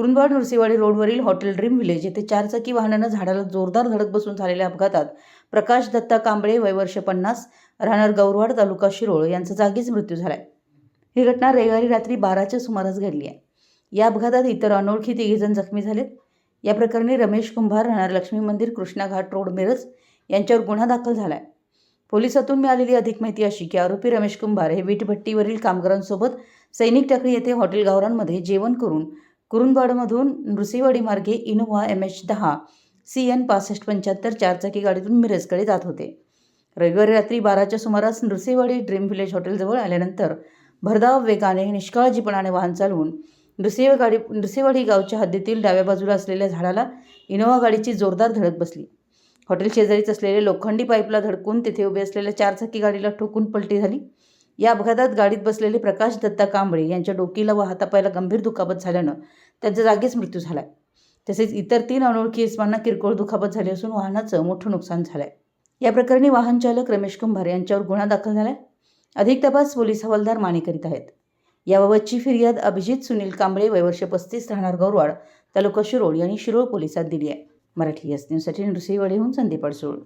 कुरुंदवाड नृसिंहवाडी रोडवरील hotel dream village येथे चारचाकी वाहनानं झाडाला जोरदार धडक बसून झालेल्या अपघातात प्रकाश दत्ता कांबळे वयवर्ष पन्नास राहणार गौरवाड तालुका शिरोळ यांचा जागीच मृत्यू झाला आहे ही घटना रविवारी रात्री बाराच्या सुमारास घडली आहे. या अपघातात इतर अनोळखी तिघेजण जखमी झालेत. या प्रकरणी रमेश कुंभार राहणार लक्ष्मी मंदिर कृष्णा घाट रोड मिरज यांच्यावर गुन्हा दाखल झाला आहे पोलिसातून मिळालेली अधिक माहिती अशी की आरोपी रमेश कुंभार हे वीटभट्टीवरील कामगारांसोबत सैनिक टाकळी येथे हॉटेल गावरांमध्ये जेवण करून कुरुंदवाडमधून Nrusinhwadi Innova Innova M H दहा सी एन पासष्ट पंच्याहत्तर चारचाकी गाडीतून मिरजकडे जात होते. रविवारी रात्री बाराच्या सुमारास नृसिंहवाडी ड्रीम विलेज हॉटेलजवळ आल्यानंतर भरधाव वेगाने निष्काळजीपणाने वाहन चालवून नृसिंह गाडी नृसिंहवाडी गावच्या हद्दीतील डाव्या बाजूला असलेल्या झाडाला इनोव्हा गाडीची जोरदार धडक बसली. हॉटेल शेजारीच असलेले लोखंडी पाईपला धडकून तेथे उभे असलेल्या चारचाकी गाडीला ठोकून पलटी झाली. या अपघातात गाडीत बसलेले प्रकाश दत्ता कांबळे यांच्या डोकीला व हातापायाला गंभीर दुखापत झाल्यानं त्यांचा जागीच मृत्यू झाला आहे तसेच इतर तीन अनोळखी इसमांना किरकोळ दुखापत झाली असून वाहनाचं मोठं नुकसान झालं आहे या प्रकरणी वाहन चालक रमेश कुंभार यांच्यावर गुन्हा दाखल झाला आहे अधिक तपास पोलीस हवालदार माने करीत आहेत. याबाबतची फिर्याद अभिजित सुनील कांबळे वयवर्ष पस्तीस राहणार गौरवाड तालुका शिरोळ यांनी शिरोळ पोलिसात दिली आहे. मराठी एस न्यूजसाठी नृसिंहवाडीहून संदीप अडसूळ.